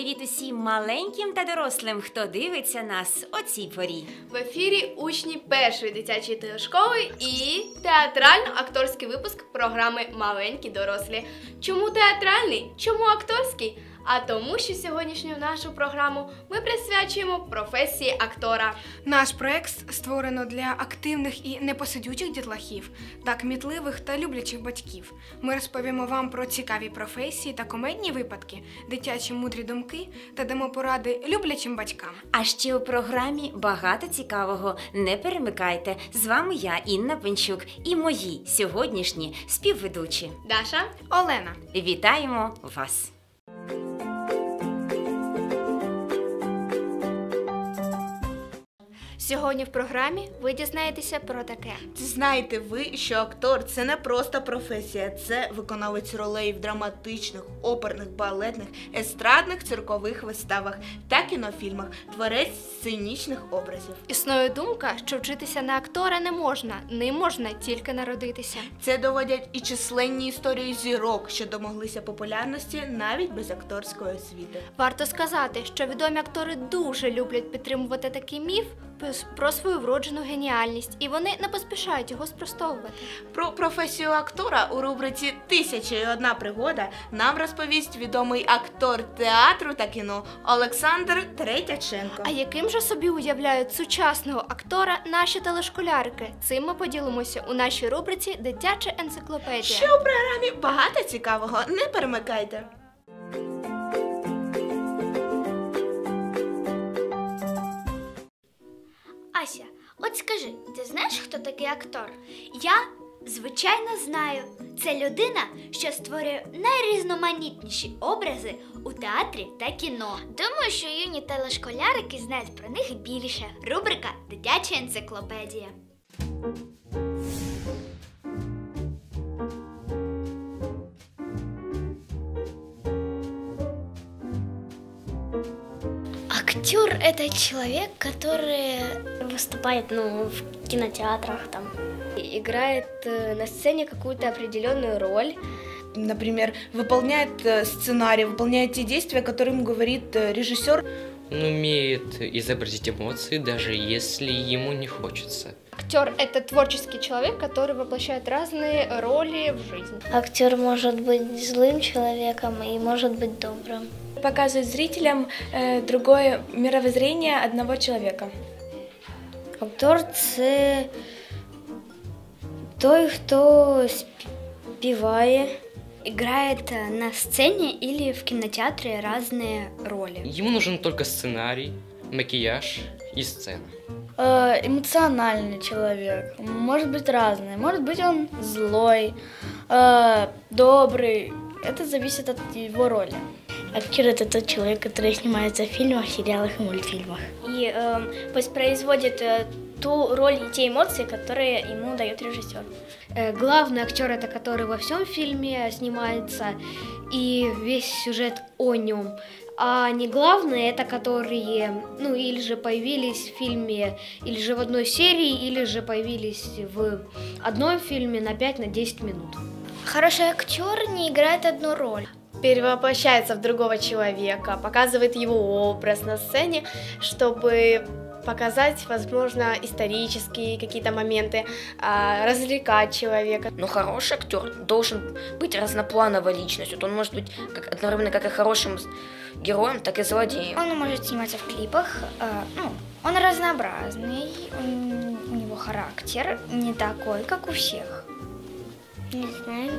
Привіт усім маленьким та дорослим, хто дивиться нас о цій порі. В ефірі учні першої дитячої телешколи і театрально-акторський випуск програми Маленькі дорослі. Чому театральний? Чому акторський? А тому, що сьогоднішню нашу програму ми присвячуємо професії актора. Наш проект створено для активних і непосидючих дітлахів та кмітливих та люблячих батьків. Ми розповімо вам про цікаві професії та комедні випадки, дитячі мудрі думки та дамо поради люблячим батькам. А ще у програмі багато цікавого. Не перемикайте. З вами я, Інна Пенчук, і мої сьогоднішні співведучі. Даша, Олена, Вітаємо вас! Сьогодні в програмі ви дізнаєтеся про таке. Чи знаєте ви, що актор це не просто професія, це виконавець ролей в драматичних, оперних, балетних, естрадних циркових виставах та кінофільмах, творець сценічних образів. Існує думка, що вчитися на актора не можна, ним можна тільки народитися. Це доводять і численні історії зірок, що домоглися популярності навіть без акторської освіти. Варто сказати, що відомі актори дуже люблять підтримувати такий міф про свою вроджену геніальність, і вони не поспішають його спростовувати. Про професію актора у рубриці Тисяча і одна пригода нам розповість відомий актор театру та кіно Олександр Третяченко. А яким же собі уявляють сучасного актора наші телешколярики? Цим ми поділимося у нашій рубриці Дитяча енциклопедія. Ще у програмі багато цікавого. Не перемикайте. От скажи, ти знаєш, хто такий актор? Я, звичайно, знаю. Це людина, що створює найрізноманітніші образи у театрі та кіно. Думаю, що юні телешколярики знають про них більше. Рубрика Дитяча енциклопедія. Актер это человек, который выступает ну, в кинотеатрах там. Играет э, на сцене какую-то определенную роль. Например, выполняет э, сценарий, выполняет те действия, которые ему говорит э, режиссер. Он умеет изобразить эмоции, даже если ему не хочется. Актер это творческий человек, который воплощает разные роли в жизни. Актер может быть злым человеком и может быть добрым. показывает зрителям э, другое мировоззрение одного человека. Актор це той, хто співає. Играет э, на сцене или в кинотеатре разные роли. Ему нужен только сценарий, макияж и сцена. Э, эмоциональный человек. Может быть разный. Может быть он злой, э, добрый. Это зависит от его роли. Актер это тот человек, который снимается в фильмах, сериалах и мультфильмах. И э, воспроизводит э, ту роль и те эмоции, которые ему дает режиссер. Э, главный актер это который во всем фильме снимается и весь сюжет о нем. А не главные, это которые, ну, или же появились в фильме, или же в одной серии, или же появились в одном фильме на 5-10 на 10 минут. Хороший актер не играет одну роль. Перевоплощается в другого человека, показывает его образ на сцене, чтобы показать, возможно, исторические какие-то моменты, а, развлекать человека. Но хороший актер должен быть разноплановой личностью. Он может быть как, одновременно как и хорошим героем, так и злодеем. Он может сниматься в клипах, э, ну, он разнообразный, он- у него характер не такой, как у всех. Не знаю.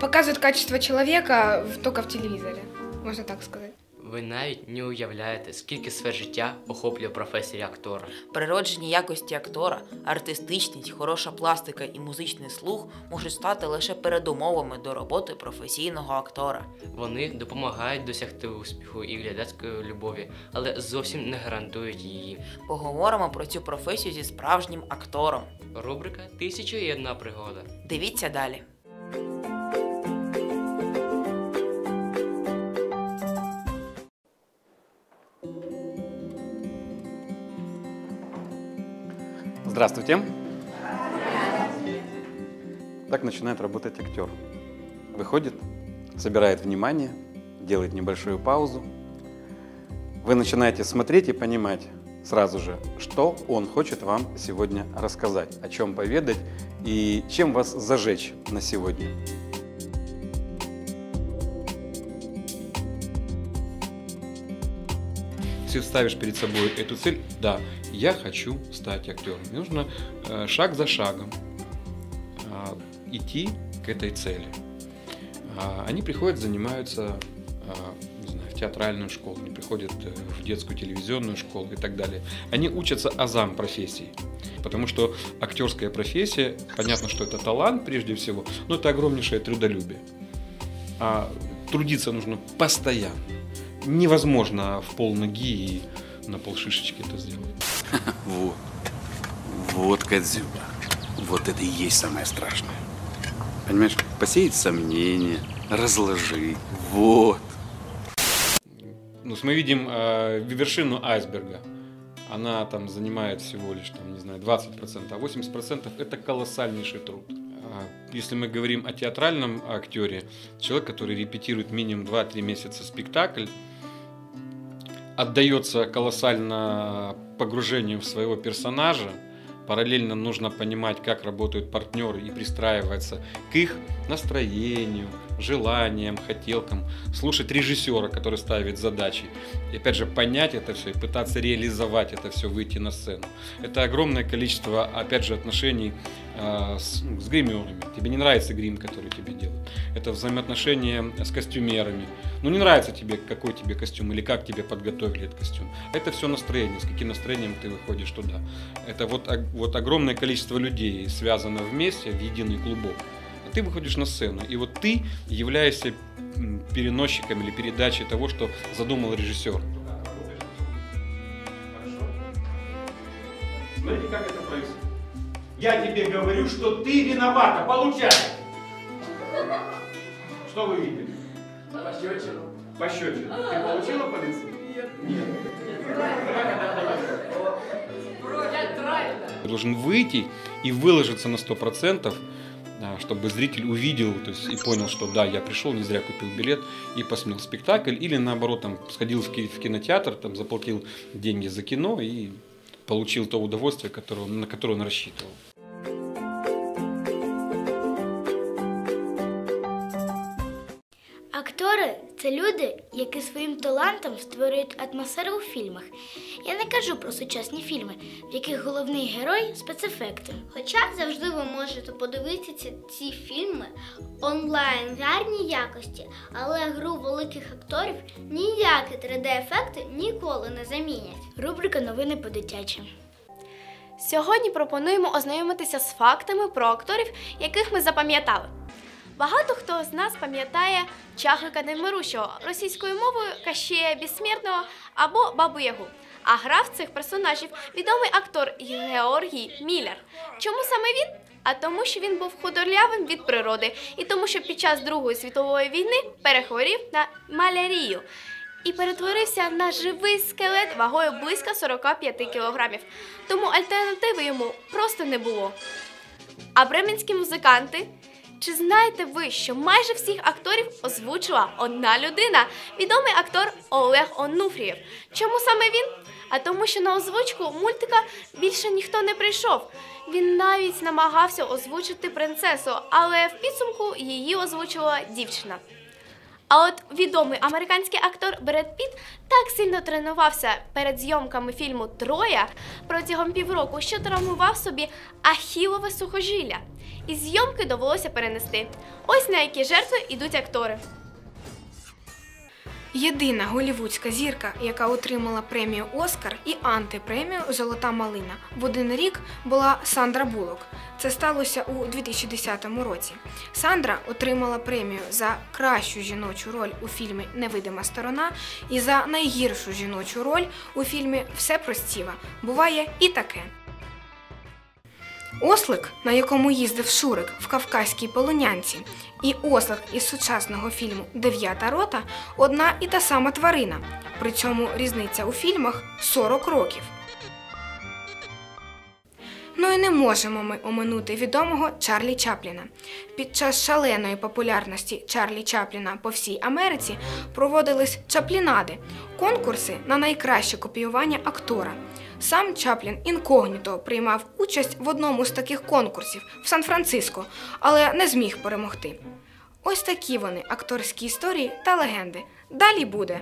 Показывают качество человека только в телевизоре, можно так сказать. Ви навіть не уявляєте, скільки сфер життя охоплює професія актора. Природжені якості актора, артистичність, хороша пластика і музичний слух можуть стати лише передумовами до роботи професійного актора. Вони допомагають досягти успіху і глядацької любові, але зовсім не гарантують її. Поговоримо про цю професію зі справжнім актором. Рубрика Тисяча і одна пригода. Дивіться далі. Здравствуйте. Так начинает работать актер. Выходит, собирает внимание, делает небольшую паузу. Вы начинаете смотреть и понимать сразу же, что он хочет вам сегодня рассказать, о чем поведать и чем вас зажечь на сегодня. Если ставишь перед собой эту цель, да, я хочу стать актером. Нужно э, шаг за шагом э, идти к этой цели. А, Они приходят, занимаются а, не знаю, в театральную школу, они приходят э, в детскую телевизионную школу и так далее. Они учатся азам профессии. Потому что актерская профессия, понятно, что это талант прежде всего, но это огромнейшее трудолюбие. А трудиться нужно постоянно. Невозможно в полноги и на полшишечки это сделать. Вот. Вот, Кадзюба. Вот это и есть самое страшное. Понимаешь, посеять сомнения, разложить. Вот. Ну, мы видим э, вершину айсберга. Она там занимает всего лишь, там, не знаю, 20%, а 80% это колоссальнейший труд. А Если мы говорим о театральном актере, человек, который репетирует минимум 2-3 месяца спектакль, отдается колоссально погружению в своего персонажа, параллельно нужно понимать, как работают партнеры и пристраиваться к их настроению, желаниям, хотелкам, слушать режиссера, который ставит задачи, и опять же понять это все и пытаться реализовать это все, выйти на сцену. Это огромное количество, опять же, отношений э, с, с гримерами. Тебе не нравится грим, который тебе делают. Это взаимоотношения с костюмерами. Ну не нравится тебе, какой тебе костюм или как тебе подготовили этот костюм. Это все настроение, с каким настроением ты выходишь туда. Это вот, ог- вот огромное количество людей связано вместе в единый клубок. А ты выходишь на сцену, и вот ты являешься переносчиком или передачей того, что задумал режиссер. Смотри, как это происходит. Я тебе говорю, что ты виновата. Получай. Что вы видели? Пощечину. Пощечину. Ты получила по лицу? Нет. Нет. Ты должен выйти и выложиться на 100%, да, чтобы зритель увидел то есть, и понял, что да, я пришел, не зря купил билет и посмотрел спектакль, или наоборот, там, сходил в ки- в кинотеатр, там, заплатил деньги за кино и получил то удовольствие, которое, на которое он рассчитывал. Це люди, які своїм талантом створюють атмосферу у фільмах. Я не кажу про сучасні фільми, в яких головний герой спецефекти. Хоча завжди ви можете подивитися ці, ці фільми онлайн в гарній якості, але гру великих акторів ніякі 3D-ефекти ніколи не замінять. Рубрика новини по дитячим. Сьогодні пропонуємо ознайомитися з фактами про акторів, яких ми запам'ятали. Багато хто з нас пам'ятає Чаглика Немирущого російською мовою Кащея Безсмертного або Бабу Ягу. А грав цих персонажів відомий актор Георгій Міллер. Чому саме він? А тому, що він був худорлявим від природи, і тому, що під час Другої світової війни перехворів на малярію і перетворився на живий скелет вагою близько 45 кілограмів. Тому альтернативи йому просто не було. А бременські музиканти. Чи знаєте ви, що майже всіх акторів озвучила одна людина, відомий актор Олег Онуфрієв? Чому саме він? А тому, що на озвучку мультика більше ніхто не прийшов. Він навіть намагався озвучити принцесу, але в підсумку її озвучила дівчина. А от відомий американський актор Бред Піт так сильно тренувався перед зйомками фільму Троя протягом півроку, що травмував собі ахілове сухожилля. І зйомки довелося перенести. Ось на які жертви йдуть актори. Єдина голівудська зірка, яка отримала премію Оскар і антипремію Золота малина в один рік була Сандра Булок. Це сталося у 2010 році. Сандра отримала премію за кращу жіночу роль у фільмі Невидима сторона і за найгіршу жіночу роль у фільмі Все простіва. Буває і таке. Ослик, на якому їздив Шурик в Кавказькій полонянці, і ослик із сучасного фільму Дев'ята рота одна і та сама тварина. При цьому різниця у фільмах 40 років. Ну і не можемо ми оминути відомого Чарлі Чапліна. Під час шаленої популярності Чарлі Чапліна по всій Америці проводились чаплінади конкурси на найкраще копіювання актора. Сам Чаплін інкогніто приймав участь в одному з таких конкурсів в Сан-Франциско, але не зміг перемогти. Ось такі вони акторські історії та легенди. Далі буде.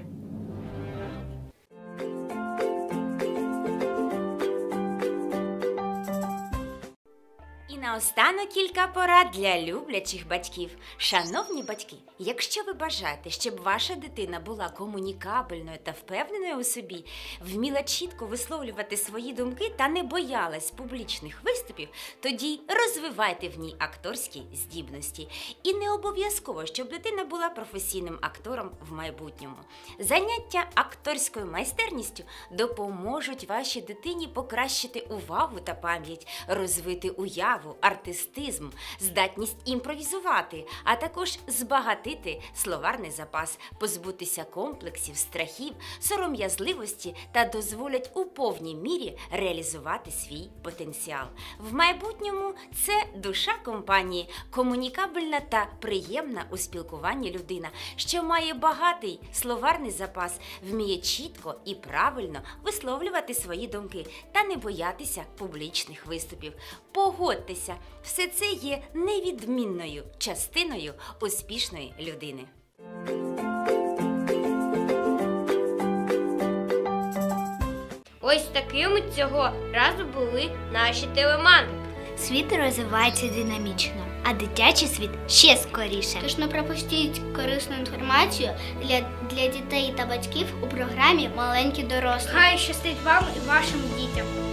Наостанок кілька порад для люблячих батьків. Шановні батьки, якщо ви бажаєте, щоб ваша дитина була комунікабельною та впевненою у собі, вміла чітко висловлювати свої думки та не боялась публічних виступів, тоді розвивайте в ній акторські здібності. І не обов'язково, щоб дитина була професійним актором в майбутньому. Заняття акторською майстерністю допоможуть вашій дитині покращити увагу та пам'ять, розвити уяву, артистизм, здатність імпровізувати, а також збагатити словарний запас, позбутися комплексів, страхів, сором'язливості та дозволять у повній мірі реалізувати свій потенціал. В майбутньому це душа компанії, комунікабельна та приємна у спілкуванні людина, що має багатий словарний запас, вміє чітко і правильно висловлювати свої думки та не боятися публічних виступів. Погодьтеся, все це є невідмінною частиною успішної людини. Ось такими цього разу були наші телемани. Світ розвивається динамічно, а дитячий світ ще скоріше. Тож не пропустіть корисну інформацію для, для дітей та батьків у програмі Маленькі дорослі. Хай щастить вам і вашим дітям.